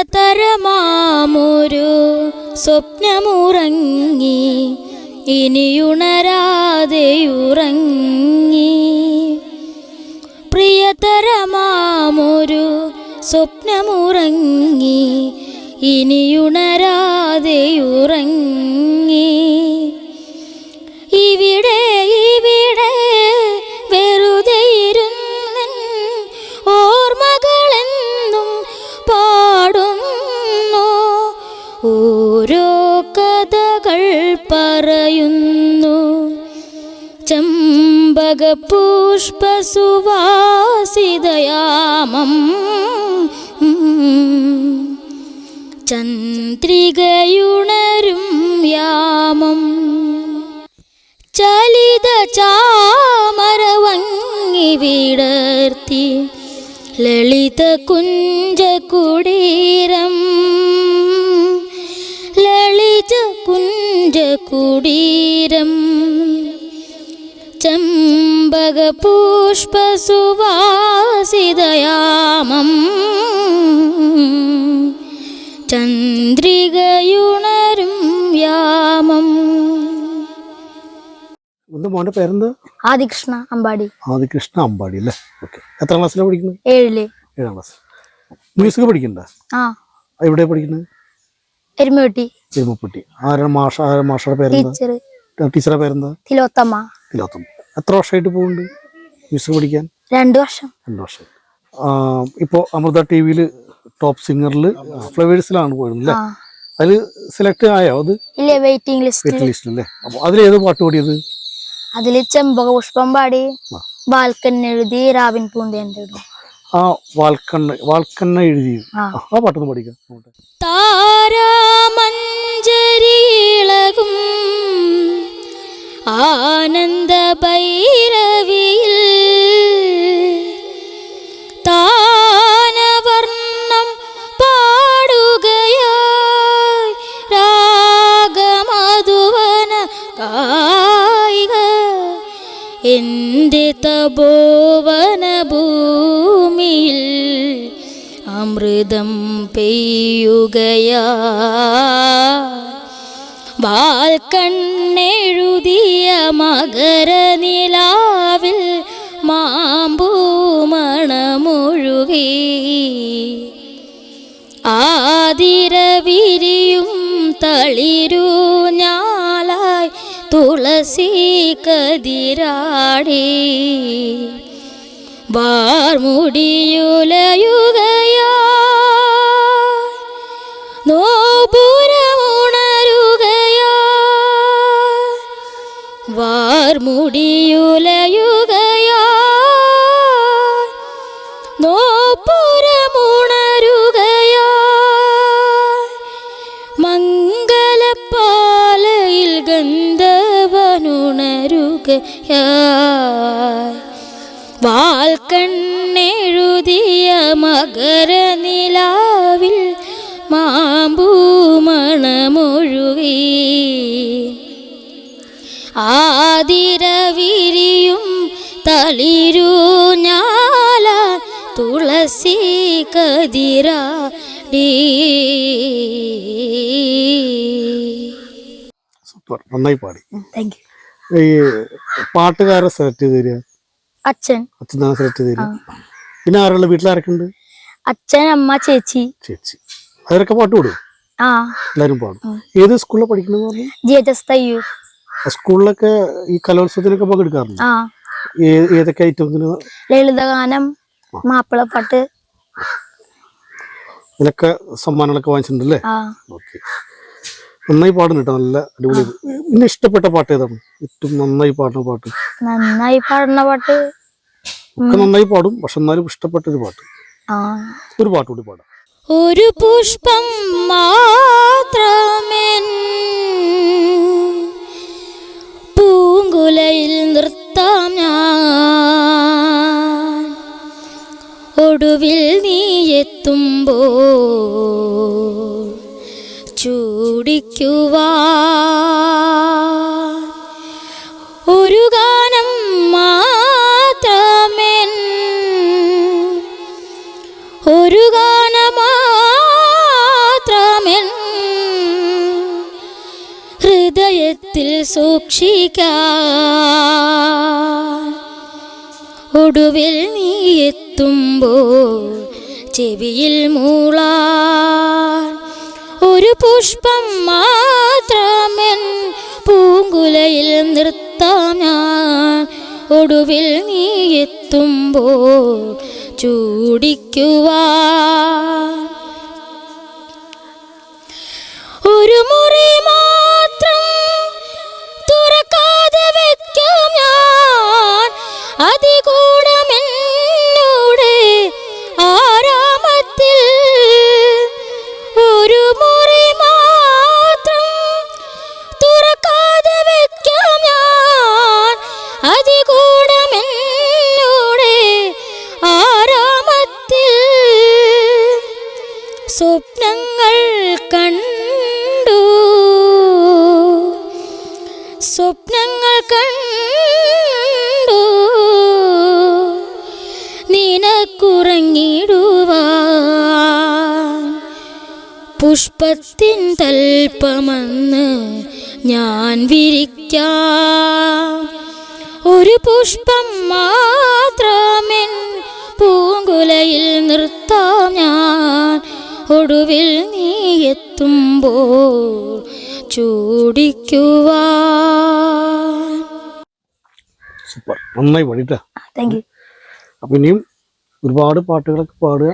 പ്രിയതരമാമൊരു സ്വപ്നമുറങ്ങി ഇനിയുണരാതെയുറങ്ങി. പ്രിയതരമാമൊരു സ്വപ്നമുറങ്ങി ഇനിയുണരാതെയുറങ്ങി. ഓരോ കഥകൾ പറയുന്നു. ചമ്പകപുഷ്പസുവാസിതയാമം ചന്ദ്രികയുണരും യാമം. ചലിത ചാമരവങ്ങി വിടർത്തി. ലളിത കുഞ്ചകുടീരം. ലളിത കുഞ്ചകുടീരം ചമ്പകപുഷ്പസുവാസിതയാമം ചന്ദ്രികയുണരും യാമം. എന്താ മോന്റെ പേരെന്താ? ആദികൃഷ്ണ അമ്പാടി. ആദികൃഷ്ണ അമ്പാടി അല്ലേ? ഓക്കെ. എത്ര ക്ലാസ്സിലാണ് പഠിക്കുന്നത്? ഏഴിൽ. ഏഴാം ക്ലാസ്. മ്യൂസിക് പഠിക്കണ്ട? ആ. എവിടെ പഠിക്കുന്നത്? എരുമവെട്ടി എരുമപ്പെട്ടി. ആരാണ് മാഷ ആരാ മാഷയുടെ പേരെന്താ? ടീച്ചറുടെ പേരെന്താ? തിലോത്തമ്മ. തിലോത്തം എത്ര വർഷമായിട്ട് പോകുന്നുണ്ട് മ്യൂസിക് പഠിക്കാൻ? രണ്ട് വർഷം. രണ്ട് വർഷം. ഇപ്പോൾ അമൃത ടി വിയിൽ ടോപ്പ് സിംഗറിൽ ഫ്ലവേഴ്സിലാണ് പോയിരുന്നത് അതിൽ സെലക്ട് ആയോ അത്? ഇല്ല വെയിറ്റിംഗ് ലിസ്റ്റ് ലിസ്റ്റ് ലിസ്റ്റിൽ അല്ലേ? അപ്പോൾ അതിലേത് പാട്ട് പാടിയത്? അതിൽ ചെമ്പക പുഷ്പം പാടി ആ. എഴുതി രാവിൻ പൂന്തേന്റെ ആ വാൽക്കണ്ണ വാൽക്കണ്ണ എഴുതി ആ. പാട്ടൊന്ന് പഠിക്കാം. താരാമഞ്ചരിളകും ആനന്ദ ഭൈരവിയിൽ താനവർണം പാടുകയായി രാഗമധുവന കായിക എന്റെ തപോവന ഭൂമിയിൽ അമൃതം പെയ്യുകയാ. വാൽക്കണ്ണെഴുതിയ മകരനിലാവിൽ മാമ്പൂമണമൊഴുകി. ആതിരവിരിയും തളിരു ഞാലായി തുളസി കതിരാടി. വാർമുടിയുലയുകയാ വാർമുടിയുലയുകയാ നോപ്പുരമുണരുകയോ മംഗലപ്പാലയിൽ ഗന്ധവനുണരുകയായി വാൽക്കണ്ണെഴുതിയ മകരനിലാവിൽ മാമ്പൂമണമൊഴുകി ആതിരവിരിയും തളിരു ഞാല തുളസി കതിരാടി സൂപ്പർ. നന്നായി പാടി. താങ്ക് യു ഈ പാട്ടുകാരെ സെലക്ട് ചെയ്ത് തരിക. അച്ഛൻ. അച്ഛൻ തന്നെ സെലക്ട് ചെയ്ത് തരിക. പിന്നെ ആരുള്ള വീട്ടിൽ ആരൊക്കെയുണ്ട്? അച്ഛൻ അമ്മ ചേച്ചി. ചേച്ചി. അവരൊക്കെ പാട്ട് പാടും ആ. എല്ലാവരും പാടും. ഏത് സ്കൂളിലാണ് പഠിക്കുന്നത് സ്കൂളിലൊക്കെ ഈ കലോത്സവത്തിനൊക്കെ പങ്കെടുക്കാറുണ്ട്? ഏതൊക്കെ ഐറ്റംസിന്? ലളിതഗാനം മാപ്പിളപ്പാട്ട്. ഇതിനൊക്കെ സമ്മാനങ്ങളൊക്കെ വാങ്ങിച്ചിട്ടുണ്ടല്ലേ? ഓക്കെ. നന്നായി പാടുന്നു കേട്ടോ നല്ല അടിപൊളി. പിന്നെ ഇഷ്ടപ്പെട്ട പാട്ട് ഏതാണ്? ഏറ്റവും നന്നായി പാടുന്ന പാട്ട്. നന്നായി പാടുന്ന പാട്ട്. ഒക്കെ നന്നായി പാടും പക്ഷെ എന്നാലും ഇഷ്ടപ്പെട്ട ഒരു പാട്ട്. ആ. ഒരു പാട്ട് കൂടി പാടാം. ഒരു പുഷ്പം മാത്രമെൻ പൂങ്കുലയിൽ നിർത്താം നടുവിൽ നീയെത്തുമ്പോൾ ചൂടിക്കുക ഒരു ഗാനം മാത്രമേൻ ഒരു ഗാനം ഹൃദയത്തിൽ സൂക്ഷിക്കാം ഒടുവിൽ നീ എത്തുമ്പോൾ ചെവിയിൽ മൂളാൻ ഒരു പുഷ്പം മാത്രമെൻ പൂങ്കുലയിൽ നിർത്താം ഞാൻ. ഒടുവിൽ നീ എത്തുമ്പോൾ ചൂടിക്കുവാൻ സ്വപ്നങ്ങൾ കണ്ടു. സ്വപ്നങ്ങൾ കണ്ടു. നിനക്കുറങ്ങിടുവാൻ പുഷ്പത്തിൻ തൽപ്പമെന്ന് ഞാൻ വിരിക്കാം. ഒരു പുഷ്പം മാത്രമെൻ പൂങ്കുലയിൽ നിർത്താം ഞാൻ. ഒടുവിൽ നീ എത്തുമ്പോൾ ചൂടിക്കുവാൻ. സൂപ്പർ. നന്നായി പാടിട്ടാ താങ്ക് യു അപ്പൊ ഇനിയും ഒരുപാട് പാട്ടുകളൊക്കെ പാടുക.